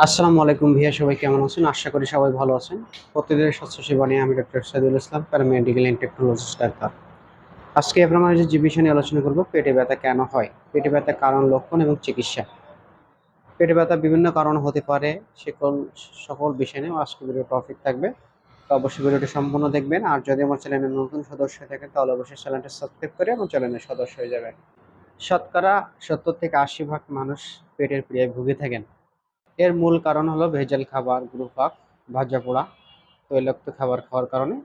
আসসালামু আলাইকুম ভাইয়া সবাই কেমন আছেন? আশা করি সবাই ভালো আছেন। প্রতিদিনের স্বাস্থ্য সেবা নিয়ে আমি doctor Saidul Islam paramedical and technologist doctor. আজকে আপনার মাঝে যে বিষয় নিয়ে আলোচনা করব, পেটে ব্যথা কেন হয়? পেটে ব্যথা কারণ লক্ষণ এবং চিকিৎসা। পেটে ব্যথা বিভিন্ন কারণ হতে পারে সকল সকল বিষয় নিয়ে আজকে ভিডিও টপিক থাকবে। তো অবশ্যই ভিডিওটি সম্পূর্ণ দেখবেন। আর যদি আমার চ্যানেলের নতুন সদস্য হয়ে থাকেন, তাহলে অবশ্যই চ্যানেলটা সাবস্ক্রাইব করে আমার চ্যানেলের সদস্য হয়ে যাবেন। শতকরা সত্তর থেকে আশি ভাগ মানুষ পেটের পীড়ায় ভুগে থাকেন। এর মূল কারণ হলো ভেজাল খাবার গ্রুপাক ভাজা পোড়া, তৈলাক্ত খাবার খাওয়ার কারণে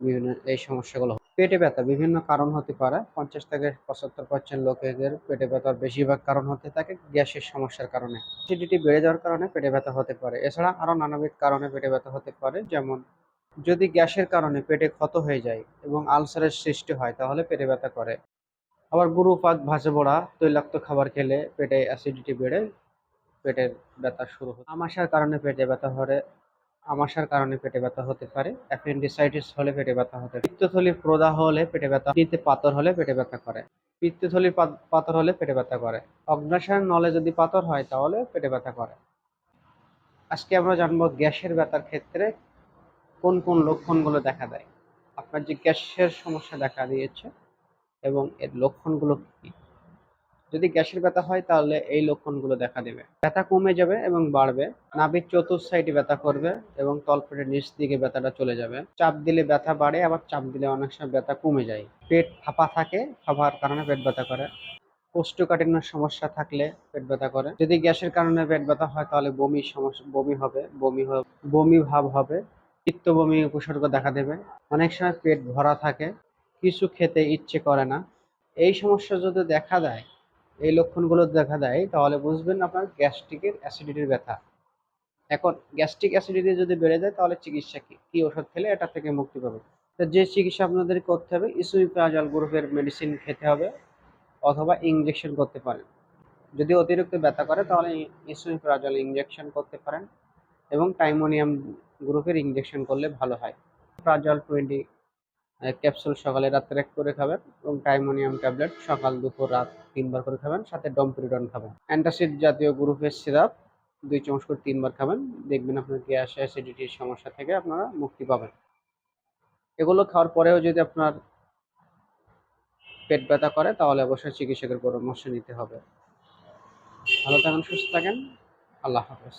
বিভিন্ন এই সমস্যাগুলো পেটে ব্যথা বিভিন্ন কারণ হতে পারে। পঞ্চাশ থেকে পঁচাত্তর পার্সেন্ট লোকেদের পেটে ব্যথার বেশিরভাগ কারণ হতে থাকে গ্যাসের সমস্যার কারণে। অ্যাসিডিটি বেড়ে যাওয়ার কারণে পেটে ব্যথা হতে পারে। এছাড়া আরও নানাবিধ কারণে পেটে ব্যথা হতে পারে, যেমন যদি গ্যাসের কারণে পেটে ক্ষত হয়ে যায় এবং আলসারের সৃষ্টি হয়, তাহলে পেটে ব্যথা করে। আবার গুরু পাক, ভাজা পোড়া, তৈলাক্ত খাবার খেলে পেটে অ্যাসিডিটি বেড়ে পেটের ব্যথা শুরু হয় আমাশার কারণে পেটে ব্যথা হলে আমাশার কারণে পেটে ব্যথা হতে পারে। অ্যাপেন্ডিসাইটিস হলে পেটে ব্যথা হতে পারে। পিত্তথলির প্রদাহ হলে পেটে ব্যথা পিত্তে পাথর হলে পেটে ব্যথা করে। পিত্তথলির পাথর হলে পেটে ব্যথা করে। অগ্নাশয়ের নলে যদি পাথর হয়, তাহলে পেটে ব্যথা করে। আজকে আমরা জানব গ্যাসের ব্যথার ক্ষেত্রে কোন কোন লক্ষণগুলো দেখা দেয়। আপনার যে গ্যাসের সমস্যা দেখা দিয়েছে এবং এর লক্ষণগুলো কি? যদি গ্যাসের ব্যথা হয়, তাহলে এই লক্ষণগুলো দেখা দেবে। ব্যথা কমে যাবে এবং বাড়বে। নাভির চতুর্থ সাইডে ব্যথা করবে এবং তলপেটের নিচ দিকে ব্যথাটা চলে যাবে। চাপ দিলে ব্যথা বাড়ে, আবার চাপ দিলে অনেক সময় ব্যথা কমে যায়। পেট ফাঁপা থাকে, ফাঁপার কারণে পেট ব্যথা করে। কোষ্ঠকাঠিন্যের সমস্যা থাকলে পেট ব্যথা করে। যদি গ্যাসের কারণে পেট ব্যথা হয়, তাহলে বমি সমস্যা, বমি হবে বমি হবে, বমি ভাব হবে, পিত্ত বমি উপসর্গ দেখা দেবে। অনেক সময় পেট ভরা থাকে, কিছু খেতে ইচ্ছে করে না। এই সমস্যা যদি দেখা দেয় এই লক্ষণগুলো দেখা দেয়, তাহলে বুঝবেন আপনার গ্যাস্ট্রিকের অ্যাসিডিটির ব্যথা। এখন গ্যাস্ট্রিক অ্যাসিডিটি যদি বেড়ে যায়, তাহলে চিকিৎসা কি? কি ওষুধ খেলে এটা থেকে মুক্তি পাবে? তো যে চিকিৎসা আপনাদের করতে হবে, ইসুইপ্রাজল গ্রুপের মেডিসিন খেতে হবে অথবা ইঞ্জেকশন করতে পারেন। যদি অতিরিক্ত ব্যথা করে, তাহলে ইসুইপ্রাজল ইঞ্জেকশন করতে পারেন এবং টাইমোনিয়াম গ্রুপের ইঞ্জেকশন করলে ভালো হয়। প্রাজল টোয়েন্টি ক্যাপসুল সকালে রাত্রে এক করে খাবেন এবং টাইমোনিয়াম ট্যাবলেট সকাল, দুপুর, রাত তিনবার করে খাবেন, সাথে ডমপিরিডন খাবেন। অ্যান্টাসিড জাতীয় গ্রুপের সিরাপ, দুই চামচ করে তিনবার খাবেন। দেখবেন আপনার গ্যাস অ্যাসিডিটির সমস্যা থেকে আপনারা মুক্তি পাবেন। এগুলো খাওয়ার পরেও যদি আপনার পেট ব্যথা করে, তাহলে অবশ্যই চিকিৎসকের পরামর্শ নিতে হবে। ভালো থাকেন, সুস্থ থাকেন। আল্লাহ হাফেজ।